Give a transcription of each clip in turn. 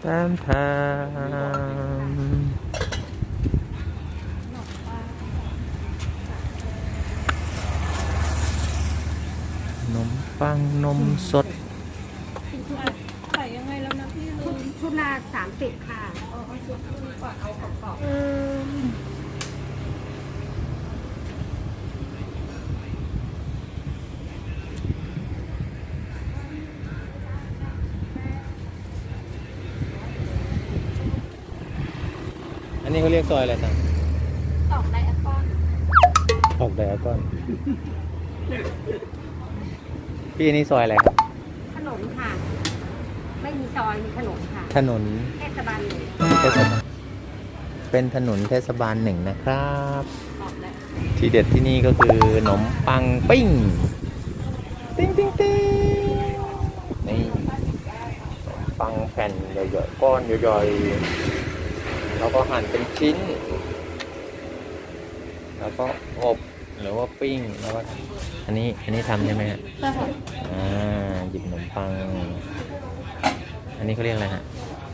แทมแทมนมปังนมสด ใส่ยังไงแล้วนะพี่ลืมชุดละสามสิบค่ะ เอาเอาชุดนึงก่อนเอาของกรอบอืม นนี้เขาเรียกซอยอะไรตังตอกไดอะคอนออกไดอะก้อน พี่อันนี่ซอยอะไรครับ ขนมค่ะ ไม่มีซอยมีขนมค่ะถนนเทศบาลหนึ่งเทศบาลเป็นถนนเทศบาลหนึ่งนะครับ ตอกไดทีเด็ดที่นี่ก็คือขนมปังปิ้ง ติ้งติ้งติ้งนี่ขนมปังแผ่นใหญ่ๆก้อนใหญ่ๆ แล้วก็หั่นเป็นชิ้น แล้วก็อบหรือว่าปิ้งแล้วก็อันนี้อันนี้ทำใช่ไหมฮะใช่ค่ะอ่าหยิบขนมปัง อันนี้เขาเรียกอะไรฮะ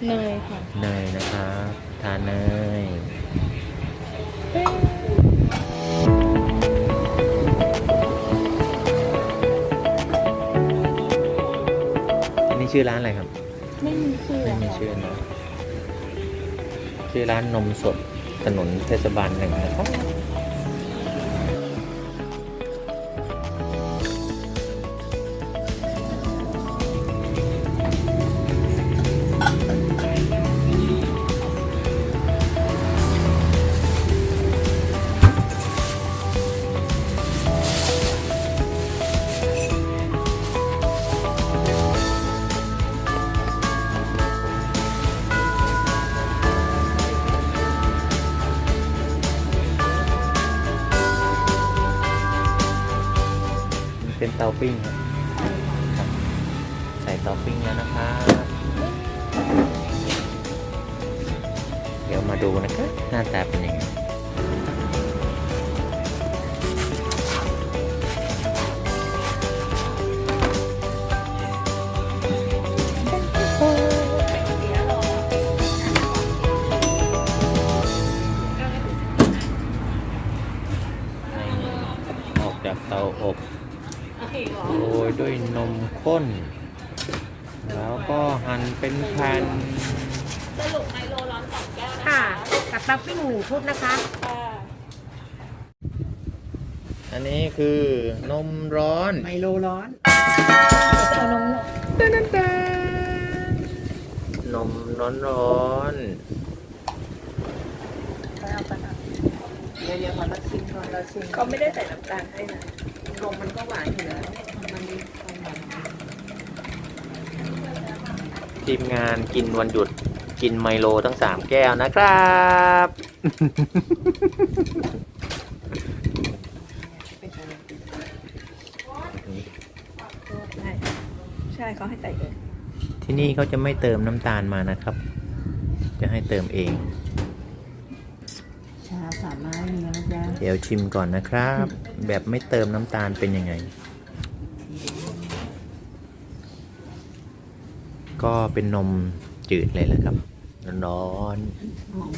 เนยค่ะเนยนะครับทานเนยอันนี้ชื่อร้านอะไรครับ ไม่มีชื่อไม่มีชื่อนะ ชื่อร้านนมสดถนนเทศบาลหนึ่งนะครับ เป็นเตาปิ้งครับใส่เตาปิ้งแล้วนะครับเดี๋ยวมาดูนะครับหน้าตาเป็นยังไงออกจากเตาอบ ด้วยนมข้น แล้วก็หั่นเป็นแผ่นสรุปไมโลร้อนสองแก้วนะค่ะคะกับเตับปิ้งหนึ่งชุดนะคะ ค่ะอันนี้คือนมร้อน ไมโลร้อนเอานมหลงนมร้อนร้อนเอาไปค่ะเดี๋ยวๆขอเราชิมก่อนเราชิมเขาไม่ได้ใส่น้ำตาลให้นะนมมันก็หวานอยู่แล้วมันมีความหวาน ทีมงานกินวันหยุดกินไมโลทั้งสามแก้วนะครับ ใช่ใช่เขาให้ใส่เองที่นี่เขาจะไม่เติมน้ำตาลมานะครับ จะให้เติมเอง ชาสามารถมีนะจ๊ะเดี๋ยวชิมก่อนนะครับ แบบไม่เติมน้ำตาลเป็นยังไง ก็เป็นนมจืดเลยแหละครับ ร้อนหอม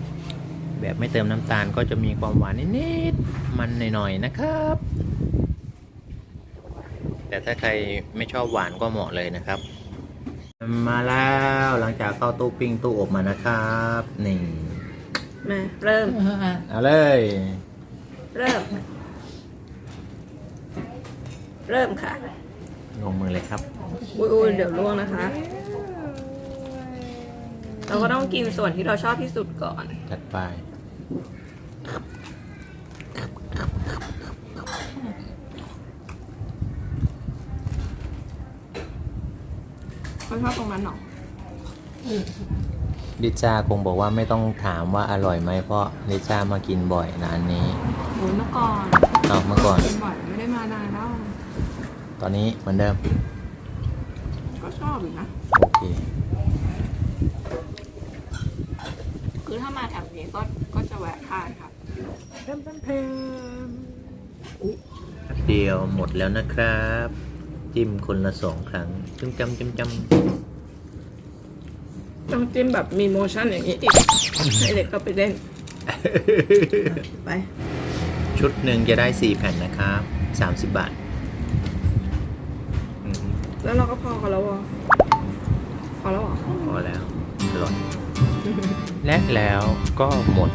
ๆแบบไม่เติมน้ำตาลก็จะมีความหวานนิดๆมันหน่อยๆนะครับ แต่ถ้าใครไม่ชอบหวานก็เหมาะเลยนะครับ มาแล้วหลังจากเข้าตู้ปิ้งตู้อบมานะครับนี่มาเริ่มเอาเลย เริ่ม เริ่มค่ะ ลงมือเลยครับ อุ้ยอุ้ยเดี๋ยวล่วงนะคะ เราก็ต้องกินส่วนที่เราชอบที่สุดก่อน จัดไปเขาชอบตรงนั้นหรอลิซ่าคงบอกว่าไม่ต้องถามว่าอร่อยไหมเพราะลิซ่ามากินบ่อยร้านนี้ โอ้ยเมื่อก่อนเอาเมื่อก่อนกินบ่อยไม่ได้มานานแล้ว ตอนนี้เหมือนเดิม ก็ชอบอยู่นะ โอเค คือถ้ามาแถวนี้ก็ก็จะแวะทานค่ะเดียวหมดแล้วนะครับ จิ้มคนละสองครั้งจิ้มจำจิ้มจำต้องจิ้มแบบมีโมชั่นอย่างนี้อีกให้เด็กก็ไปเล่นไป ชุดหนึ่งจะได้ 4 แผ่นนะครับ 30 บาทอืม แล้วเราก็พอกันแล้วอะพอแล้วเหรอพอแล้วอร่อยและแล้วก็หมด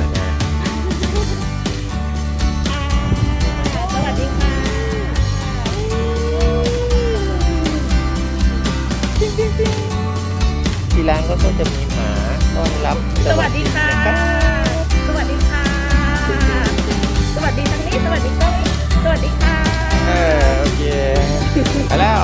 นะฮะสวัสดีค่ะที่ร้านก็จะมีหมาต้อนรับสวัสดีค่ะรับ สวัสดีค่ะ สวัสดีทางนี้ สวัสดีกล้อง สวัสดีค่ะ เออโอเค ไปแล้ว